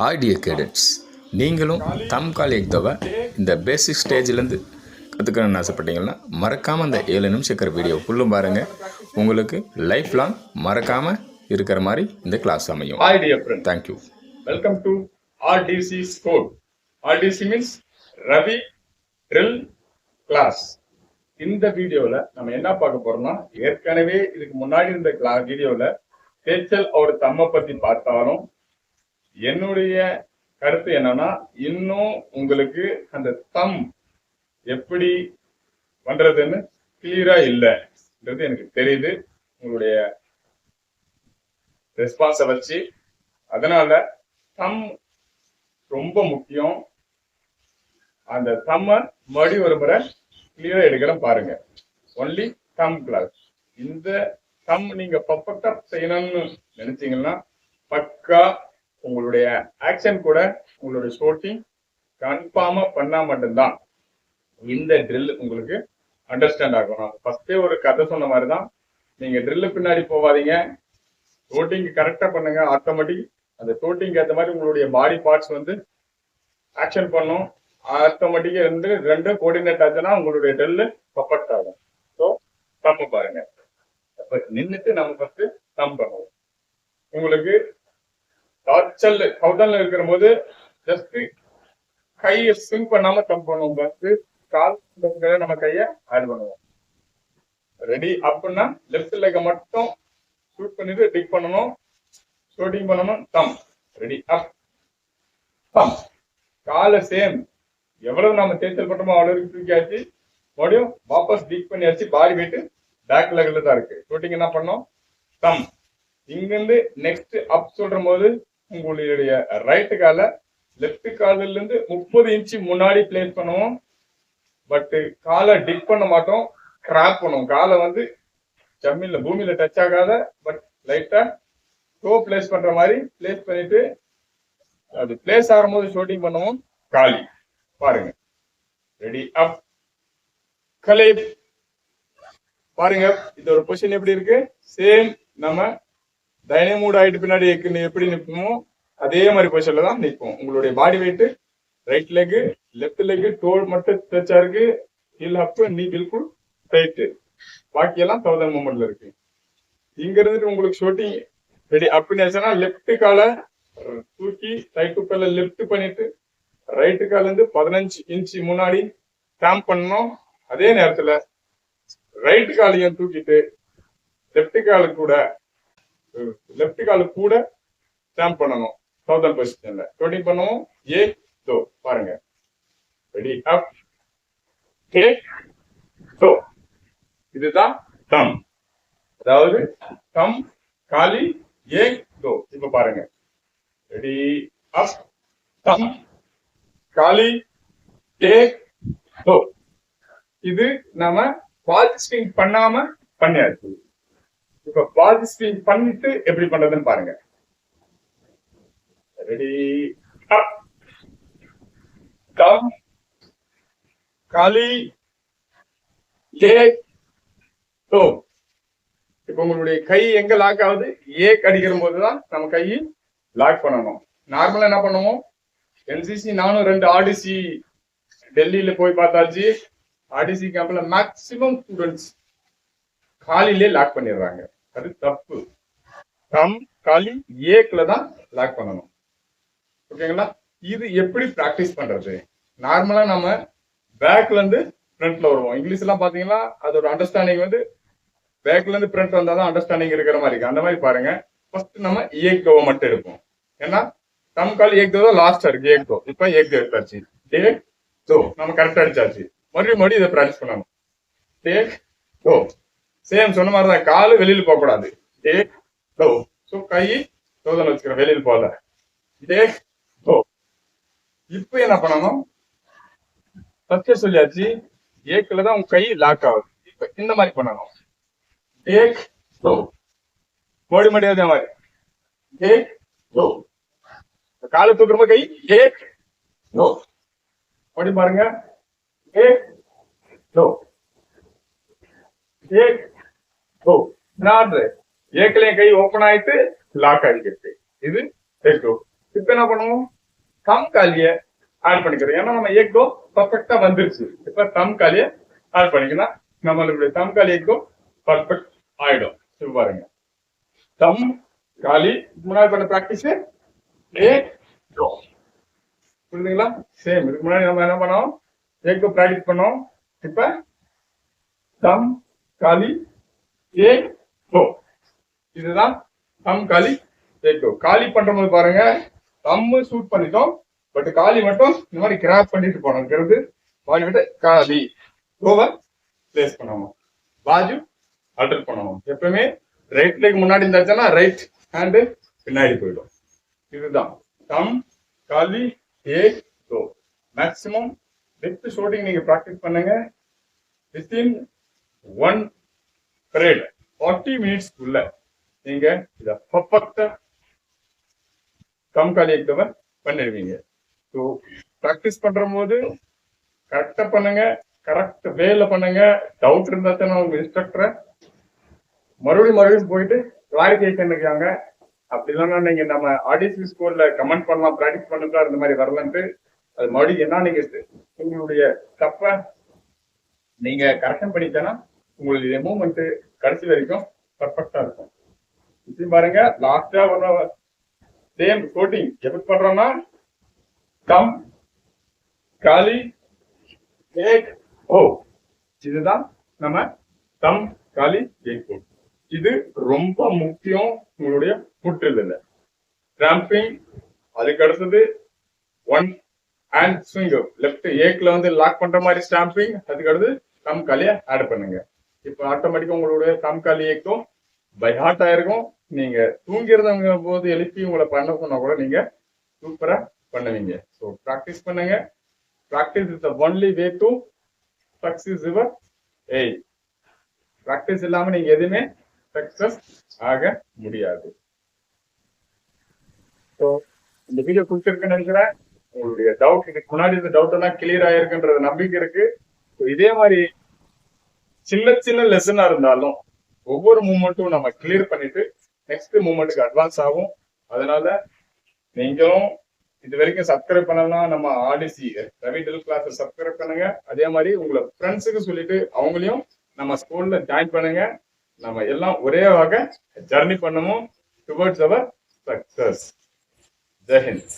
Hi dear cadets நீங்களும் தம் கால் எக்தோவை இந்த பேசிக் ஸ்டேஜ்லேருந்து கற்றுக்கணும்னு ஆசைப்பட்டீங்கன்னா மறக்காமல் அந்த ஏழு நிமிஷம் இருக்கிற வீடியோ ஃபுல்லும் பாருங்கள் உங்களுக்கு லைஃப் லாங் மறக்காமல் இருக்கிற மாதிரி இந்த கிளாஸ் அமையும். Hi dear friend, thank you welcome to RDC Code. RDC means Ravi Drill Class. இந்த வீடியோல நம்ம என்ன பார்க்க போறோம்னா ஏற்கனவே இதுக்கு முன்னாடி இருந்த கிளா வீடியோல பேச்சல் ஒரு தம்ம பத்தி பார்த்தாலும் என்னுடைய கருத்து என்னன்னா இன்னும் உங்களுக்கு அந்த தம் எப்படி பண்றதுன்னு கிளியரா இல்லைன்றது எனக்கு தெரியுது. உங்களுடைய ரெஸ்பான்ஸை வச்சு. அதனால தம் ரொம்ப முக்கியம். அந்த தம்ம மறுபடி ஒரு முறை கிளியரா எடுக்கிறேன் பாருங்க. ஒன்லி தம் கிளாஸ் இந்த தம் நீங்க பர்ஃபெக்டா செய்யணும்னு நினைச்சீங்கன்னா பக்கா உங்களுடைய ஆக்ஷன் கூட உங்களுடைய ஸ்போர்ட்டிங் கன்ஃபார்மா பண்ணா மட்டும்தான் இந்த ட்ரில் உங்களுக்கு அண்டர்ஸ்டாண்ட் ஆகும். ஃபர்ஸ்டே ஒரு கதை சொன்ன மாதிரி தான் நீங்க ட்ரில்லு பின்னாடி போகாதீங்க. ஷூட்டிங் கரெக்டா பண்ணுங்க. ஆட்டோமேட்டிக் அந்த ஷூட்டிங் ஏற்ற மாதிரி உங்களுடைய பாடி பார்ட்ஸ் வந்து ஆக்ஷன் பண்ணும். ஆட்டோமேட்டிக்கா ரெண்டு ரெண்டும் கோஆர்டினேட் ஆச்சுன்னா உங்களுடைய ட்ரில்லு பர்ஃபெக்ட் ஆகும். ஸோ தம்பு பாருங்க. நின்றுட்டு நம்ம ஃபர்ஸ்ட் தம் பண்ணுவோம். உங்களுக்கு டார்ச்சல் கவுடன்ல இருக்கிற போது ஜஸ்ட் கையை ஸ்விங் பண்ணாம தம் பண்ணுவோம் ஃபர்ஸ்ட் கால் நம்ம கையை ஆட் பண்ணுவோம். ரெடி அப்படின்னா லெஃப்ட் லெக்கை மட்டும் ஷூட் பண்ணிட்டு டிக் பண்ணணும். ஷூட்டிங் பண்ணணும். தம் ரெடி அப் தம் காலை சேம் எவ்வளவு நம்ம தேய்ச்சல் பண்றோமோ அவ்வளவு தூக்கியாச்சு. மறுபடியும் வாபஸ் டிக் பண்ணியாச்சு. பாடி போயிட்டு பேக் லெக்ல தான் இருக்கு. ஷூட்டிங் என்ன பண்ணோம்? தம் இங்கிருந்து நெக்ஸ்ட் அப் சொல்ற போது உங்களுடைய ரைட்டு கால லெஃப்ட் காலில இருந்து முப்பது இன்ச்சு முன்னாடி பிளேஸ் பண்ணுவோம். பட்டு காலை டிக் பண்ண மாட்டோம். கிராப் பண்ணுவோம். காலை வந்து ஜம்மின்ல பூமியில டச் ஆகாத பட் லைட்டா டோ பிளேஸ் பண்ற மாதிரி பிளேஸ் பண்ணிட்டு அது பிளேஸ் ஆகும்போது ஷூட்டிங் பண்ணுவோம். காலி. பாருங்க. ரெடி அப் கலை. பாருங்க. இது ஒரு பொசிஷன் எப்படி இருக்கு? சேம் நம்ம டைனமூட் ஆயிட்டு பின்னாடி எப்படி நிற்போமோ அதே மாதிரி பொசிஷன்ல தான் நிற்போம் உங்களுடைய body weight right leg left leg toll மட்டும் ஸ்ட்ரெச்சா இருக்கு. ஹில் அப் நீ பில்குல் ரைட்டு பாக்கி எல்லாம் தௌசண்ட் மூமெண்ட்ல இருக்கு. இங்க இருந்துட்டு உங்களுக்கு ஷூட்டிங் ரெடி அப்படின்னு லெஃப்ட் காலை தூக்கி ரைட்டு கால லெஃப்ட் பண்ணிட்டு ரைட்டு கால இருந்து பதினஞ்சு இன்ச்சு முன்னாடி ஸ்டாம்ப் பண்ணணும். அதே நேரத்துல ரைட் காலையும் தூக்கிட்டு லெஃப்ட் காலு கூட லெஃப்ட் கால் கூட ஸ்டாம்ப் பண்ணணும். சவுதர்ன் பொசிஷன்ல ஷூட்டிங் பண்ணுவோம் ஏ தோ பாருங்க. ரெடி அப் ஏ தோ இதுதான் தம் அதாவது தம் காலி ஏ தோ இப்ப பாருங்க. ரெடி அப் தம் காலி ஏ தோ இது நாம பால் ஸ்விங் பண்ணாம பண்ணியாச்சு. இப்ப பால் பண்ணிட்டு எப்படி பண்றதுன்னு பாருங்க. ரெடி கம் காலி ஏ ஓ இப்போ உங்களுடைய கை எங்க லாக் ஆகுது? ஏக் கடிக்கிற போதுதான் நம்ம கை லாக் பண்ணணும். நார்மலா என்ன பண்ணுவோம்? என்சிசி நானும் ரெண்டு ஆடிசி டெல்லியில போய் பார்த்தாச்சு. ஆடிசி கேம்ப்ல மேக்சிமம் ஸ்டூடெண்ட்ஸ் காலிலே லாக் பண்ணிடுறாங்க. அது தப்பு. கம் காலி ஏக்கில் தான் லாக் பண்ணணும். ஓகேங்களா இது எப்படி ப்ராக்டிஸ் பண்றது? நார்மலா நம்ம பேக்ல இருந்து ஃப்ரண்ட்ல வருவோம். இங்கிலீஷ் எல்லாம் பாத்தீங்கன்னா அதோட அண்டர்ஸ்டாண்டிங் வந்து பேக்ல இருந்து ஃப்ரண்ட் வந்தா தான் அண்டர்ஸ்டாண்டிங் இருக்கிற மாதிரி இருக்கு. அந்த மாதிரி பாருங்க. ஃபர்ஸ்ட் நம்ம ஏக்கோவை மட்டும் எடுப்போம். ஏன்னா தம் கால் ஏக் தான் லாஸ்டா இருக்கு. ஏக் இப்ப ஏக் எடுத்தாச்சு. டேக் தோ நம்ம கரெக்டா அடிச்சாச்சு. மறுபடியும் மறுபடியும் இதை ப்ராக்டிஸ் பண்ணணும். டேக் தோ சேம் சொன்ன மாதிரி தான் காலு வெளியில் போகக்கூடாது இதே லோ ஸோ கை சோதனை வச்சுக்கிறேன் வெளியில் போகல. டே லோ இப்போ என்ன பண்ணணும்? ஃபர்ஸ்டே சொல்லியாச்சு ஏக்கில் தான் உன் கை லாக் ஆகுது. இப்போ இந்த மாதிரி பண்ணணும். ஏக் லோ மோடி மடி அதே மாதிரி ஏக் லோ காலை தூக்குறப்ப கை ஏக் லோ மறுபடியும் பாருங்க. ஏக் லோ ஏக் दो நாலு ஏக்கலையும் கை ஓப்பன் ஆயிட்டு லாக் ஆகிக்கிறது இது டேக் இப்ப என்ன பண்ணுவோம்? தம் காலிய ஆட் பண்ணிக்கிறோம். ஏன்னா நம்ம ஏக்கோ பர்ஃபெக்டா வந்துருச்சு. இப்ப தம் காலிய ஆட் பண்ணிக்கலாம் நம்மளுடைய தம் காலி எக்கோ பர்ஃபெக்ட் ஆயிடும். இப்ப பாருங்க. தம் காலி முன்னாடி பண்ண பிராக்டிஸ் ஏ? கோ புரியுதுங்களா சேம் இதுக்கு முன்னாடி நம்ம என்ன பண்ணோம்? ஏக்கோ பிராக்டிஸ் பண்ணோம். இப்ப தம் காலி ஏ கோ இதுதான் தம் காலி ஏக்கோ காலி பண்றபோது பாருங்க தம்மு சூட் பண்ணிட்டோம் பட் காலி மட்டும் இந்த மாதிரி கிராப் பண்ணிட்டு போனோங்கிறது வாங்கி விட்டு காலி. கோவை பிளேஸ் பண்ணணும் பாஜு அல்டர் பண்ணணும் எப்பவுமே ரைட் லெக் முன்னாடி இருந்தாச்சுன்னா ரைட் ஹேண்டு பின்னாடி போயிடும். இதுதான். தம் காலி ஏ கோ மேக்சிமம் டெப்த் ஷோட்டிங் நீங்க ப்ராக்டிஸ் பண்ணுங்க. Within one great forty minutes உள்ள நீங்க இதை பர்ஃபெக்டா கம் காலி எக்தவன் பண்ணிடுவீங்க. ஸோ ப்ராக்டிஸ் பண்ற போது கரெக்டா பண்ணுங்க கரெக்ட் வேல பண்ணுங்க. டவுட் இருந்தா தானே உங்க இன்ஸ்ட்ரக்டரை மறுபடியும் மறுபடியும் போயிட்டு கிளாரிஃபிகேஷன் இருக்காங்க அப்படி இல்லைன்னா நீங்க நம்ம ஆடியன்ஸ் ஸ்கூல்ல கமெண்ட் பண்ணலாம் ப்ராக்டிஸ் பண்ணுறா இந்த மாதிரி வரலன்ட்டு. அது மறுபடியும் என்ன நீங்க உங்களுடைய தப்ப நீங்க கரெக்ஷன் பண்ணிட்டேன்னா உங்களுடைய மூமெண்ட் கடைசி வரைக்கும் பர்ஃபெக்டா இருக்கும். இப்படி பாருங்க லாஸ்டா ஒரு சேம் கோட்டிங் எப்படி பண்றோம்னா கம் காலி ஏக் ஓ இதுதான் நம்ம தம் காலி கேக் ஓ இது ரொம்ப முக்கியம் உங்களுடைய புற்றில் ட்ராம்பிங் அதுக்கு அடுத்தது ஒன் அண்ட் ஸ்விங் லெஃப்ட் ஏக்ல வந்து லாக் பண்ற மாதிரி ஸ்டாம்பிங் அதுக்கு அடுத்து தம் காலியை ஆட் பண்ணுங்க. இப்போ ஆட்டோமேட்டிக்கா உங்களுடைய தம் இயக்கம். பை ஹார்ட் ஆயிருக்கும் நீங்க தூங்கிருந்தவங்க போது எழுப்பி உங்களை பண்ண சொன்னா கூட நீங்க சூப்பரா பண்ணுவீங்க. ஸோ ப்ராக்டிஸ் பண்ணுங்க. Practice is the only way to success your ஏய் ப்ராக்டிஸ் இல்லாம நீங்க எதுவுமே சக்சஸ் ஆக முடியாது. ஸோ இந்த வீடியோ கொடுத்துருக்குன்னு நினைக்கிறேன். உங்களுடைய டவுட் இதுக்கு முன்னாடி இந்த டவுட் எல்லாம் கிளியர் ஆயிருக்குன்றது நம்பிக்கை இருக்கு. இதே மாதிரி சின்ன சின்ன லெசனா இருந்தாலும் ஒவ்வொரு மூமெண்ட்டும் நம்ம கிளியர் பண்ணிட்டு நெக்ஸ்ட் மூமெண்ட்டுக்கு அட்வான்ஸ் ஆகும். அதனால நீங்களும் இது வரைக்கும் சப்ஸ்கிரைப் பண்ணலாம் நம்ம ஆடிசி ரவி டெல் கிளாஸ் சப்ஸ்கிரைப் பண்ணுங்க. அதே மாதிரி உங்களை ஃப்ரெண்ட்ஸுக்கு சொல்லிட்டு அவங்களையும் நம்ம ஸ்கூல்ல ஜாயின் பண்ணுங்க. நம்ம எல்லாம் ஒரே வகை ஜர்னி பண்ணணும் டுவர்ட்ஸ் அவர் சக்சஸ் ஜெயஹிந்த்